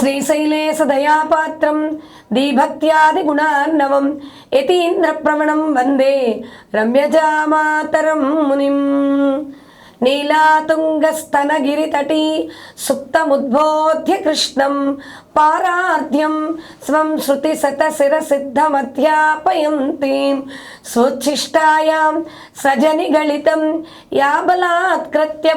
శ్రీశైలే సదయాపాత్రం దీభక్త్యాది గుణార్ణవం యతీంద్రప్రవణం వందే రమ్యజామాతరం మునిం నీలాతుంగస్తనగిరితటి సుప్తముద్బోధ్య కృష్ణం పారార్ధ్యం స్వం శృతి శతశిరసిద్ధమధ్యాపయంతి సోచ్ఛిష్టాయాం సజని గళితం యా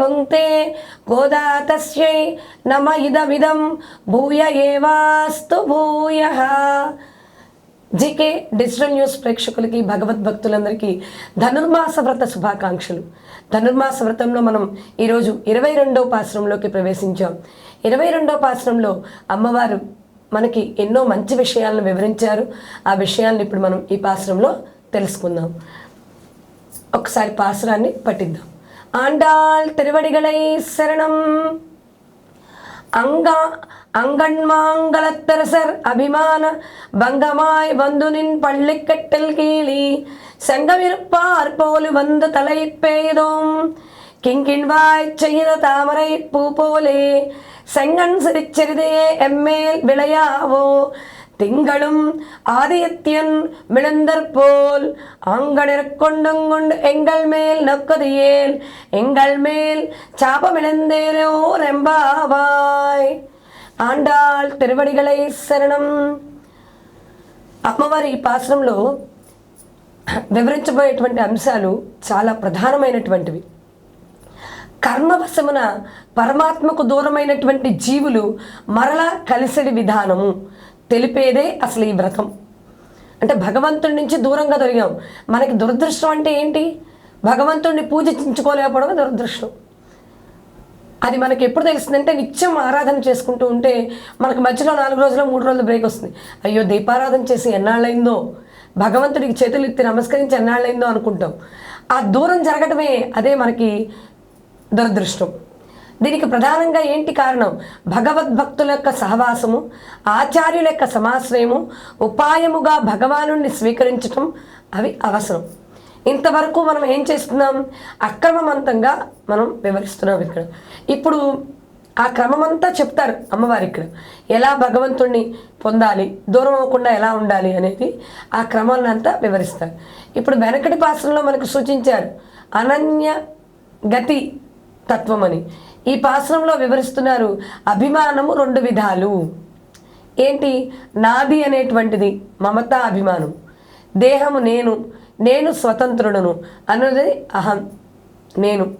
భుంక్తే గోదా తస్యై నమ ఇదమిదం భూయ ఏవాస్తు భూయః. జీకే డిజిటల్ న్యూస్ ప్రేక్షకులకి భగవద్భక్తులందరికీ ధనుర్మాస వ్రత శుభాకాంక్షలు. ధనుర్మాస వ్రతంలో మనం ఈరోజు ఇరవై రెండవ పాశ్రంలోకి ప్రవేశించాం. ఇరవై రెండవ పాశ్రంలో అమ్మవారు మనకి ఎన్నో మంచి విషయాలను వివరించారు. ఆ విషయాలను ఇప్పుడు మనం ఈ పాశ్రంలో తెలుసుకుందాం. ఒకసారి పాశ్రాన్ని పఠిద్దాం. ఆండాల్ తిరువడిగలై శరణం அங்கா அங்கன்மாங்கலத்தரசர் அபிமான பங்கமாய் வந்து நின் பள்ளிக்கட்டில் கீழி செங்கமிருப்பார் போலு வந்து தலை பெய்தோம். கிங்கின்வாய் செய்த தாமரை பூ போலே செங்கன் சிரிச்சிறிதையே எம்மேல் விளையாவோ. திங்களும் ஆதியத்தியன் விழுந்தற்போல் ஆங்கணிறக் கொண்டுங்கொண்டு எங்கள் மேல் நொக்கதியேல் எங்கள் மேல் சாபமிழந்தேரோ ரெம்பாவாய் ఆండాళ్ తిరువడిగలై శరణం అమ్మవారి ఈ పాశ్రంలో వివరించబోయేటువంటి అంశాలు చాలా ప్రధానమైనటువంటివి కర్మవశమున పరమాత్మకు దూరమైనటువంటి జీవులు మరలా కలిసడి విధానము తెలిపేదే అసలు ఈ వ్రతం. అంటే భగవంతుడి నుంచి దూరంగా దొరికాం. మనకి దురదృష్టం అంటే ఏంటి? భగవంతుడిని పూజించుకోలేకపోవడం దురదృష్టం. అది మనకి ఎప్పుడు తెలుస్తుందంటే నిత్యం ఆరాధన చేసుకుంటూ ఉంటే మనకు మధ్యలో నాలుగు రోజులు మూడు రోజులు బ్రేక్ వస్తుంది. అయ్యో దీపారాధన చేసి ఎన్నాళ్ళైందో? భగవంతుడికి చేతులు ఎత్తి నమస్కరించి ఎన్నాళ్ళైందో అనుకుంటాం. ఆ దూరం జరగటమే అదే మనకి దురదృష్టం. దీనికి ప్రధానంగా ఏంటి కారణం? భగవద్భక్తుల యొక్క సహవాసము ఆచార్యుల యొక్క సమాశ్రయము ఉపాయముగా భగవాను స్వీకరించటం అవి అవసరం. ఇంతవరకు మనం ఏం చేస్తున్నాం? అక్రమవంతంగా మనం వివరిస్తున్నాం ఇక్కడ. ఇప్పుడు ఆ క్రమమంతా చెప్తారు అమ్మవారి ఇక్కడ. ఎలా భగవంతుణ్ణి పొందాలి? దూరం అవ్వకుండా ఎలా ఉండాలి అనేది ఆ క్రమాన్ని అంతా వివరిస్తారు. ఇప్పుడు వెనకటి పాసనలో మనకు సూచించారు అనన్య గతి తత్వం అని ఈ పాశ్రంలో వివరిస్తున్నారు అభిమానము రెండు విధాలు. ఏంటి? నాది అనేటువంటిది మమతా అభిమానం. దేహము నేను నేను స్వతంత్రుడును అన్నది అహం నేను.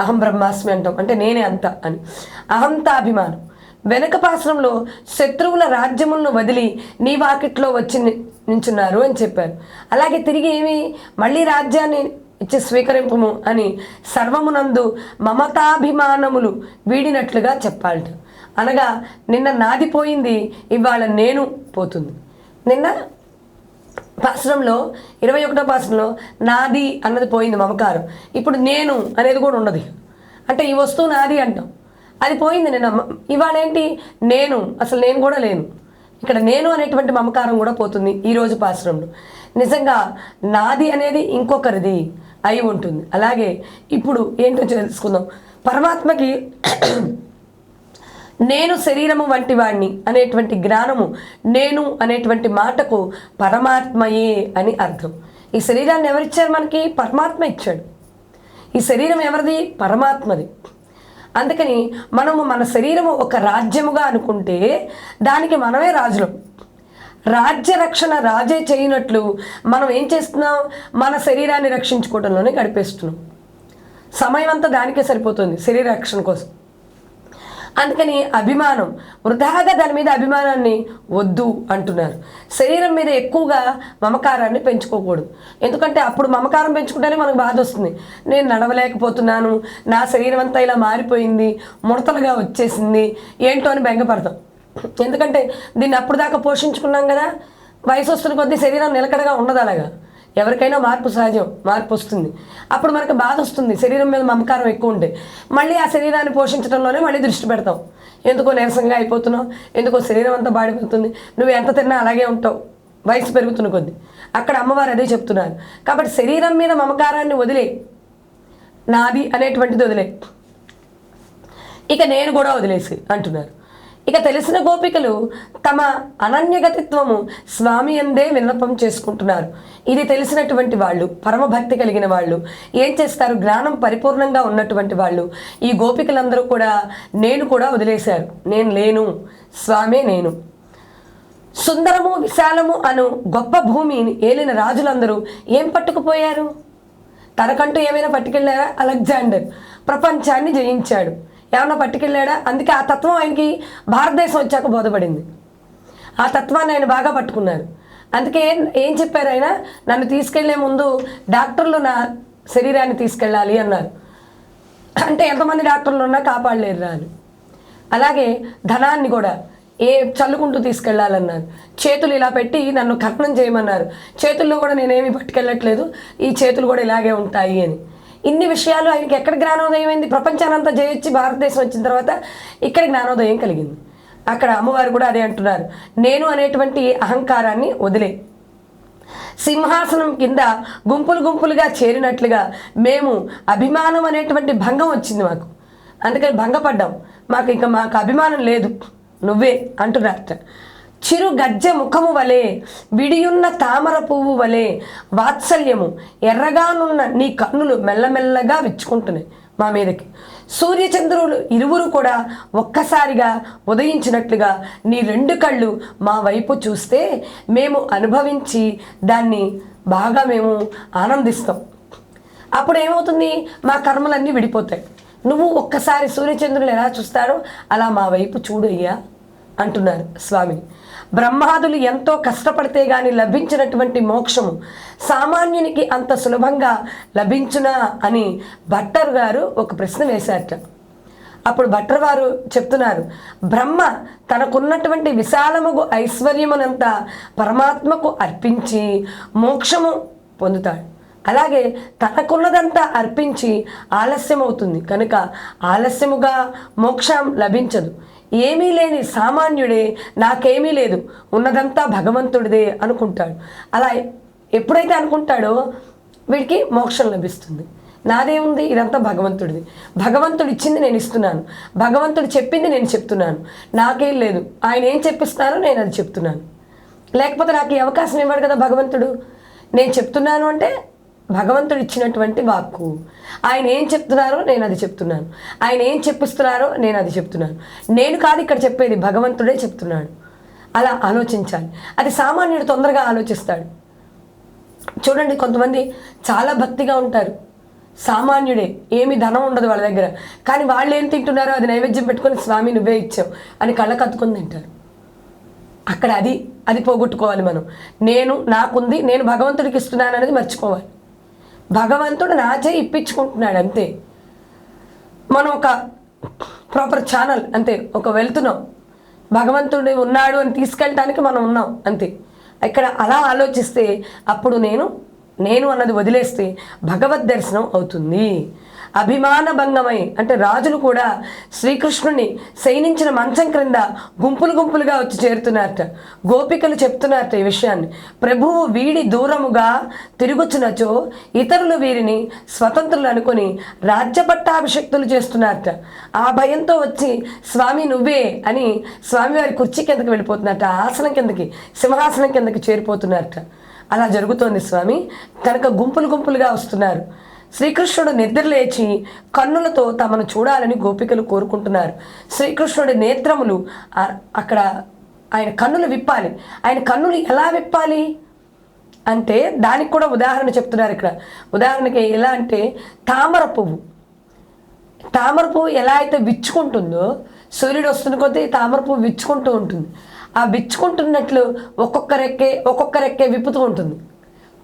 అహం బ్రహ్మాస్మి అంటాం అంటే నేనే అంత అని. అహంతాభిమానం వెనక పాశ్రంలో శత్రువుల రాజ్యములను వదిలి నీ వాకిట్లో వచ్చి నించున్నారు అని చెప్పారు. అలాగే తిరిగి ఏమి? మళ్ళీ రాజ్యాన్ని ఇచ్చి స్వీకరింపము అని సర్వమునందు మమతాభిమానములు వీడినట్లుగా చెప్పాలట. అనగా నిన్న నాది పోయింది ఇవాళ నేను పోతుంది. నిన్న పాసనంలో ఇరవై ఒకటో పాసనంలో నాది అన్నది పోయింది మమకారం. ఇప్పుడు నేను అనేది కూడా ఉండదు అంటే ఈ వస్తువు నాది అంటాం. అది పోయింది నిన్న. ఇవాళ ఏంటి? నేను. అసలు నేను కూడా లేను. ఇక్కడ నేను అనేటువంటి మమకారం కూడా పోతుంది ఈరోజు పాశ్రంలో. నిజంగా నాది అనేది ఇంకొకరిది అయి ఉంటుంది. అలాగే ఇప్పుడు ఏంటో తెలుసుకుందాం. పరమాత్మకి నేను శరీరము వంటి వాణ్ణి అనేటువంటి జ్ఞానము నేను అనేటువంటి మాటకు పరమాత్మయే అని అర్థం. ఈ శరీరాన్ని ఎవరిచ్చారు మనకి? పరమాత్మ ఇచ్చాడు. ఈ శరీరం ఎవరిది? పరమాత్మది. అందుకని మనము మన శరీరము ఒక రాజ్యముగా అనుకుంటే దానికి మనమే రాజులం. రాజ్య రక్షణ రాజే చేయనట్లు మనం ఏం చేస్తున్నాం? మన శరీరాన్ని రక్షించుకోవడంలోనే గడిపేస్తున్నాం. సమయం అంతా దానికే సరిపోతుంది శరీర రక్షణ కోసం. అందుకని అభిమానం వృధాగా దాని మీద అభిమానాన్ని వద్దు అంటున్నారు. శరీరం మీద ఎక్కువగా మమకారాన్ని పెంచుకోకూడదు. ఎందుకంటే అప్పుడు మమకారం పెంచుకుంటేనే మనకు బాధ వస్తుంది. నేను నడవలేకపోతున్నాను నా శరీరం అంతా ఇలా మారిపోయింది ముడతలుగా వచ్చేసింది ఏంటో అని బెంగపడతాం. ఎందుకంటే దీన్ని అప్పుడు దాకా పోషించుకున్నాం కదా. వయసు వస్తున్న కొద్దీ శరీరం నిలకడగా ఉండదు అలాగా. ఎవరికైనా మార్పు సహజం మార్పు వస్తుంది. అప్పుడు మనకు బాధ వస్తుంది శరీరం మీద మమకారం ఎక్కువ ఉంటే. మళ్ళీ ఆ శరీరాన్ని పోషించడంలోనే మళ్ళీ దృష్టి పెడతాం. ఎందుకో నీరసంగా అయిపోతున్నావు ఎందుకో శరీరం అంతా బాడిపోతుంది నువ్వు ఎంత తిన్నా అలాగే ఉంటావు. వయసు పెరుగుతున్న కొద్దీ. అక్కడ అమ్మవారు అదే చెప్తున్నారు. కాబట్టి శరీరం మీద మమకారాన్ని వదిలే. నాది అనేటువంటిది వదిలే. ఇక నేను కూడా వదిలేసి అంటున్నారు. ఇక తెలిసిన గోపికలు తమ అనన్యగతిత్వము స్వామి అందే విన్నపం చేసుకుంటున్నారు. ఇది తెలిసినటువంటి వాళ్ళు పరమభక్తి కలిగిన వాళ్ళు ఏం చేస్తారు? జ్ఞానం పరిపూర్ణంగా ఉన్నటువంటి వాళ్ళు. ఈ గోపికలందరూ కూడా నేను కూడా వదిలేశారు. నేను లేను. స్వామే నేను. సుందరము విశాలము అను గొప్ప భూమిని ఏలిన రాజులందరూ ఏం పట్టుకుపోయారు? తనకంటూ ఏమైనా పట్టుకెళ్ళారా? అలెగ్జాండర్ ప్రపంచాన్ని జయించాడు. ఏమన్నా పట్టుకెళ్ళాడా? అందుకే ఆ తత్వం ఆయనకి భారతదేశం వచ్చాక బోధపడింది. ఆ తత్వాన్ని ఆయన బాగా పట్టుకున్నారు. అందుకే ఏం- చెప్పారు ఆయన? నన్ను తీసుకెళ్ళే ముందు డాక్టర్లు నా శరీరాన్ని తీసుకెళ్ళాలి అన్నారు. అంటే ఎంతమంది డాక్టర్లు ఉన్నా కాపాడలేరు రాని అలాగే ధనాన్ని కూడా ఏ చల్లుకుంటూ తీసుకెళ్ళాలన్నారు చేతులు ఇలా పెట్టి నన్ను కర్ణం చేయమన్నారు. చేతుల్లో కూడా నేనేమి పట్టుకెళ్ళట్లేదు. ఈ చేతులు కూడా ఇలాగే ఉంటాయి అని. ఇన్ని విషయాలు ఆయనకి ఎక్కడ జ్ఞానోదయం అయింది? ప్రపంచానంతా జయించి భారతదేశం వచ్చిన తర్వాత ఇక్కడ జ్ఞానోదయం కలిగింది. అక్కడ అమ్మవారు కూడా అదే అంటున్నారు. నేను అనేటువంటి అహంకారాన్ని వదిలే. సింహాసనం కింద గుంపులు గుంపులుగా చేరినట్లుగా మేము అభిమానం అనేటువంటి భంగం వచ్చింది మాకు. అందుకని భంగపడ్డాం. మాకు ఇంకా మాకు అభిమానం లేదు. నువ్వే అంటున్నారట చిరు గజ్జె ముఖము వలె విడియున్న తామర పువ్వు వలె వాత్సల్యము ఎర్రగానున్న నీ కన్నులు మెల్లమెల్లగా విచ్చుకుంటున్నాయి మా మీదకి. సూర్యచంద్రులు ఇరువురు కూడా ఒక్కసారిగా ఉదయించినట్లుగా నీ రెండు కళ్ళు మా వైపు చూస్తే మేము అనుభవించి దాన్ని బాగా మేము ఆనందిస్తాం. అప్పుడు ఏమవుతుంది? మా కర్మలన్నీ విడిపోతాయి. నువ్వు ఒక్కసారి సూర్యచంద్రులు ఎలా చూస్తారో అలా మా వైపు చూడు అయ్యా అంటున్నారు స్వామి. బ్రహ్మాదులు ఎంతో కష్టపడితే గాని లభించినటువంటి మోక్షము సామాన్యునికి అంత సులభంగా లభించునా అని భట్టర్ గారు ఒక ప్రశ్న వేశారట. అప్పుడు భట్టర్ వారు చెప్తున్నారు బ్రహ్మ తనకున్నటువంటి విశాలముగు ఐశ్వర్యమునంతా పరమాత్మకు అర్పించి మోక్షము పొందుతాడు. అలాగే తనకున్నదంతా అర్పించి ఆలస్యం అవుతుంది కనుక ఆలస్యముగా మోక్షం లభించదు. ఏమీ లేని సామాన్యుడే నాకేమీ లేదు. ఉన్నదంతా భగవంతుడిదే అనుకుంటాడు. అలా ఎప్పుడైతే అనుకుంటాడో వీడికి మోక్షం లభిస్తుంది. నాదేముంది ఇదంతా భగవంతుడిది. భగవంతుడు ఇచ్చింది నేను ఇస్తున్నాను. భగవంతుడు చెప్పింది నేను చెప్తున్నాను. నాకేం లేదు. ఆయన ఏం చెప్పిస్తానో నేను అది చెప్తున్నాను. లేకపోతే నాకు ఈ అవకాశం ఇవ్వడు కదా భగవంతుడు. నేను చెప్తున్నాను అంటే భగవంతుడు ఇచ్చినటువంటి వాక్కు. ఆయన ఏం చెప్తున్నారో నేను అది చెప్తున్నాను. ఆయన ఏం చెప్పిస్తున్నారో నేను అది చెప్తున్నాను. నేను కాదు ఇక్కడ చెప్పేది భగవంతుడే చెప్తున్నాడు. అలా ఆలోచించాలి. అది సామాన్యుడు తొందరగా ఆలోచిస్తాడు. చూడండి కొంతమంది చాలా భక్తిగా ఉంటారు. సామాన్యుడే ఏమి ధనం ఉండదు వాళ్ళ దగ్గర. కానీ వాళ్ళు ఏం తింటున్నారో అది నైవేద్యం పెట్టుకొని స్వామి నువ్వే ఇచ్చావు అని కళ్ళ కత్తుకొని తింటారు. అక్కడ అది అది పోగొట్టుకోవాలి మనం. నేను నాకుంది నేను భగవంతుడికి ఇస్తున్నాను అనేది మర్చిపోవాలి. భగవంతుడు నాచే ఇప్పించుకుంటున్నాడు అంతే. మనం ఒక ప్రాపర్ ఛానల్ అంతే ఒక వెళ్తున్నాం. భగవంతుడు ఉన్నాడు అని తీసుకెళ్ళటానికి మనం ఉన్నాం అంతే. ఇక్కడ అలా ఆలోచిస్తే అప్పుడు నేను నేను అన్నది వదిలేస్తే భగవద్ దర్శనం అవుతుంది. అభిమాన భంగమై అంటే రాజులు కూడా శ్రీకృష్ణుని శయనించిన మంచం క్రింద గుంపులు గుంపులుగా వచ్చి చేరుతున్నారట. గోపికలు చెప్తున్నారట ఈ విషయాన్ని. ప్రభువు వీడి దూరముగా తిరుగుచ్చినచో ఇతరులు వీరిని స్వతంత్రులు అనుకొని రాజ్య పట్టాభిషక్తులు చేస్తున్నారట. ఆ భయంతో వచ్చి స్వామి నువ్వే అని స్వామివారి కుర్చీ కిందకి వెళ్ళిపోతున్నారట ఆసనం కిందకి సింహాసనం కిందకి చేరిపోతున్నారట. అలా జరుగుతోంది స్వామి. కనుక గుంపులు గుంపులుగా వస్తున్నారు. శ్రీకృష్ణుడు నిద్రలేచి కన్నులతో తమను చూడాలని గోపికలు కోరుకుంటున్నారు. శ్రీకృష్ణుడి నేత్రములు అక్కడ ఆయన కన్నులు విప్పాలి. ఆయన కన్నులు ఎలా విప్పాలి? అంటే దానికి కూడా ఉదాహరణ చెప్తున్నారు ఇక్కడ. ఉదాహరణకి ఎలా అంటే తామర పువ్వు. తామర పువ్వు ఎలా అయితే విచ్చుకుంటుందో సూర్యుడు వస్తున్న కొద్దీ తామర పువ్వు విచ్చుకుంటూ ఉంటుంది. ఆ విచ్చుకుంటున్నట్లు ఒక్కొక్క రెక్కే ఒక్కొక్క రెక్కే విప్పుతూ ఉంటుంది.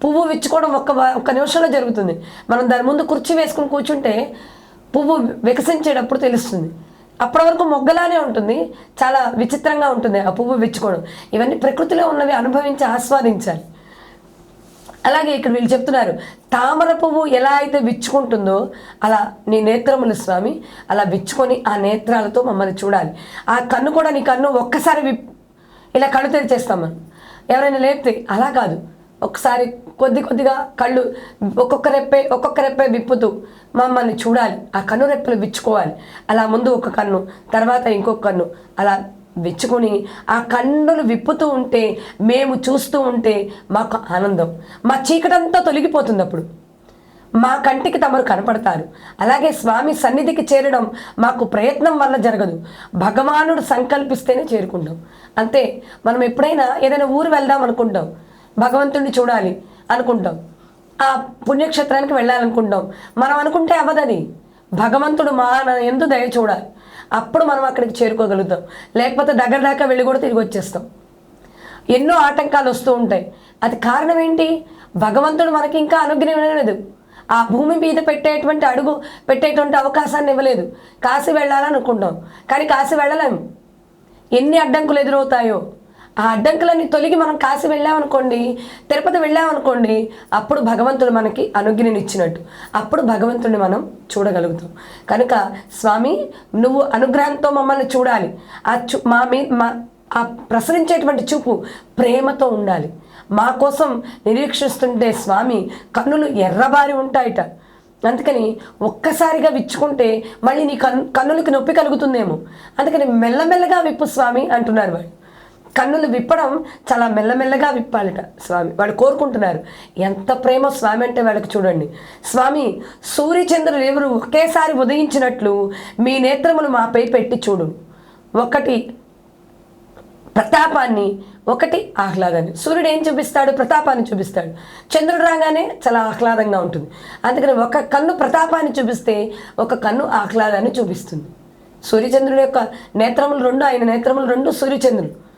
పువ్వు విచ్చుకోవడం ఒక్క ఒక్క నిమిషంలో జరుగుతుంది. మనం దాని ముందు కుర్చీ వేసుకుని కూర్చుంటే పువ్వు వికసించేటప్పుడు తెలుస్తుంది. అప్పటి వరకు మొగ్గలానే ఉంటుంది. చాలా విచిత్రంగా ఉంటుంది ఆ పువ్వు విచ్చుకోవడం. ఇవన్నీ ప్రకృతిలో ఉన్నవి అనుభవించి ఆస్వాదించాలి. అలాగే ఇక్కడ వీళ్ళు చెప్తున్నారు తామర పువ్వు ఎలా అయితే విచ్చుకుంటుందో అలా నీ నేత్రములు స్వామి అలా విచ్చుకొని ఆ నేత్రాలతో మమ్మల్ని చూడాలి. ఆ కన్ను కూడా నీ కన్ను ఒక్కసారి విప్ ఇలా కళ్ళు తెరిచేస్తాం మనం ఎవరైనా లేపితే అలా కాదు. ఒకసారి కొద్ది కొద్దిగా కళ్ళు ఒక్కొక్క రెప్పే ఒక్కొక్క రెప్పే విప్పుతూ మమ్మల్ని చూడాలి. ఆ కన్ను రెప్పలు విచ్చుకోవాలి. అలా ముందు ఒక కన్ను తర్వాత ఇంకొక కన్ను అలా విచ్చుకొని ఆ కన్నులు విప్పుతూ ఉంటే మేము చూస్తూ ఉంటే మాకు ఆనందం. మా చీకటంతా తొలగిపోతుంది అప్పుడు. మా కంటికి తమరు కనపడతారు. అలాగే స్వామి సన్నిధికి చేరడం మాకు ప్రయత్నం వల్ల జరగదు. భగవానుడు సంకల్పిస్తేనే చేరుకుంటాం. అంతే. మనం ఎప్పుడైనా ఏదైనా ఊరు వెళ్దాం అనుకుంటాం. భగవంతుడిని చూడాలి అనుకుంటాం. ఆ పుణ్యక్షేత్రానికి వెళ్ళాలనుకుంటాం. మనం అనుకుంటే అవ్వదని. భగవంతుడు మా ఎందు దయ చూడాలి. అప్పుడు మనం అక్కడికి చేరుకోగలుగుతాం. లేకపోతే దగ్గర దాకా వెళ్ళి కూడా తిరిగి వచ్చేస్తాం. ఎన్నో ఆటంకాలు వస్తూ ఉంటాయి. అది కారణం ఏంటి? భగవంతుడు మనకి ఇంకా అనుగ్రహం లేదు. ఆ భూమి మీద పెట్టేటువంటి అడుగు పెట్టేటువంటి అవకాశాన్ని ఇవ్వలేదు. కాశీ వెళ్ళాలనుకుంటాం. కానీ కాశీ వెళ్ళలేము ఎన్ని అడ్డంకులు ఎదురవుతాయో. ఆ అడ్డంకులన్నీ తొలగి మనం కాశీ వెళ్ళామనుకోండి తిరుపతి వెళ్ళామనుకోండి అప్పుడు భగవంతుడు మనకి అనుజ్ఞని ఇచ్చినట్టు అప్పుడు భగవంతుడిని మనం చూడగలుగుతాం. కనుక స్వామి నువ్వు అనుగ్రహంతో మమ్మల్ని చూడాలి. ఆ చూ మా మీ మా ఆ ప్రసరించేటువంటి చూపు ప్రేమతో ఉండాలి. మా కోసం నిరీక్షిస్తుంటే స్వామి కన్నులు ఎర్రబారి ఉంటాయట. అందుకని ఒక్కసారిగా విచ్చుకుంటే మళ్ళీ నీ కన్ కన్నులకి నొప్పి కలుగుతుందేమో. అందుకని మెల్లమెల్లగా విప్పు స్వామి అంటున్నారు వాళ్ళు. కన్నులు విప్పడం చాలా మెల్లమెల్లగా విప్పాలట స్వామి. వాడు కోరుకుంటున్నారు ఎంత ప్రేమ స్వామి అంటే వాళ్ళకి చూడండి. స్వామి సూర్యచంద్రులు ఎవరు ఒకేసారి ఉదయించినట్లు మీ నేత్రములు మాపై పెట్టి చూడు. ఒకటి ప్రతాపాన్ని ఒకటి ఆహ్లాదాన్ని. సూర్యుడు ఏం చూపిస్తాడు? ప్రతాపాన్ని చూపిస్తాడు. చంద్రుడు రాగానే చాలా ఆహ్లాదంగా ఉంటుంది. అందుకని ఒక కన్ను ప్రతాపాన్ని చూపిస్తే ఒక కన్ను ఆహ్లాదాన్ని చూపిస్తుంది. సూర్యచంద్రుడు యొక్క నేత్రములు రెండు ఆయన నేత్రములు రెండు సూర్యచంద్రుడు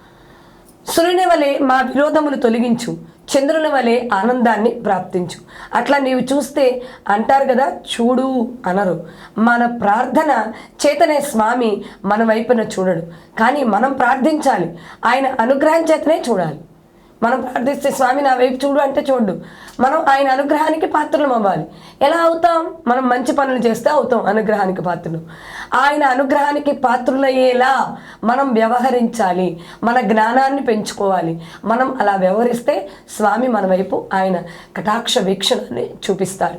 సూర్యుని వలె మా విరోధములు తొలగించు చంద్రుని వలె ఆనందాన్ని ప్రాప్తించు. అట్లా నీవు చూస్తే అంటారు కదా చూడు అనరు. మన ప్రార్థన చేతనే స్వామి మన వైపున చూడడు. కానీ మనం ప్రార్థించాలి. ఆయన అనుగ్రహం చేతనే చూడాలి. మనం ప్రార్థిస్తే స్వామి నా వైపు చూడు అంటే చూడు మనం ఆయన అనుగ్రహానికి పాత్రలం అవ్వాలి. ఎలా అవుతాం? మనం మంచి పనులు చేస్తే అవుతాం అనుగ్రహానికి పాత్రలు. ఆయన అనుగ్రహానికి పాత్రులయ్యేలా మనం వ్యవహరించాలి. మన జ్ఞానాన్ని పెంచుకోవాలి. మనం అలా వ్యవహరిస్తే స్వామి మన వైపు ఆయన కటాక్ష వీక్షణని చూపిస్తారు.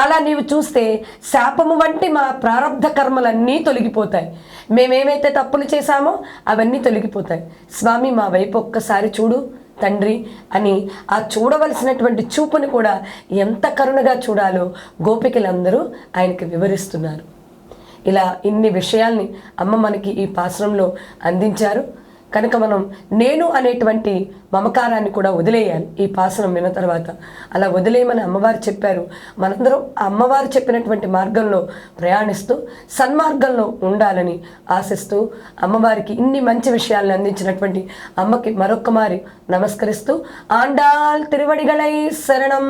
అలా నీవు చూస్తే శాపము వంటి మా ప్రారంధ కర్మలన్నీ తొలగిపోతాయి. మేమేమైతే తప్పులు చేశామో అవన్నీ తొలగిపోతాయి. స్వామి మా వైపు ఒక్కసారి చూడు. తండ్రి అని ఆ చూడవలసినటువంటి చూపుని కూడా ఎంత కరుణగా చూడాలో గోపికలందరూ ఆయనకి వివరిస్తున్నారు. ఇలా ఇన్ని విషయాల్ని అమ్మ మనకి ఈ పాశ్రంలో అందించారు. కనుక మనం నేను అనేటువంటి మమకారాన్ని కూడా వదిలేయాలి ఈ పాసనం విన్న తర్వాత. అలా వదిలేయమని అమ్మవారు చెప్పారు. మనందరం ఆ అమ్మవారు చెప్పినటువంటి మార్గంలో ప్రయాణిస్తూ సన్మార్గంలో ఉండాలని ఆశిస్తూ అమ్మవారికి ఇన్ని మంచి విషయాలను అందించినటువంటి అమ్మకి మరొక్క మారి నమస్కరిస్తూ ఆండాల్ తిరువడిగలై శరణం!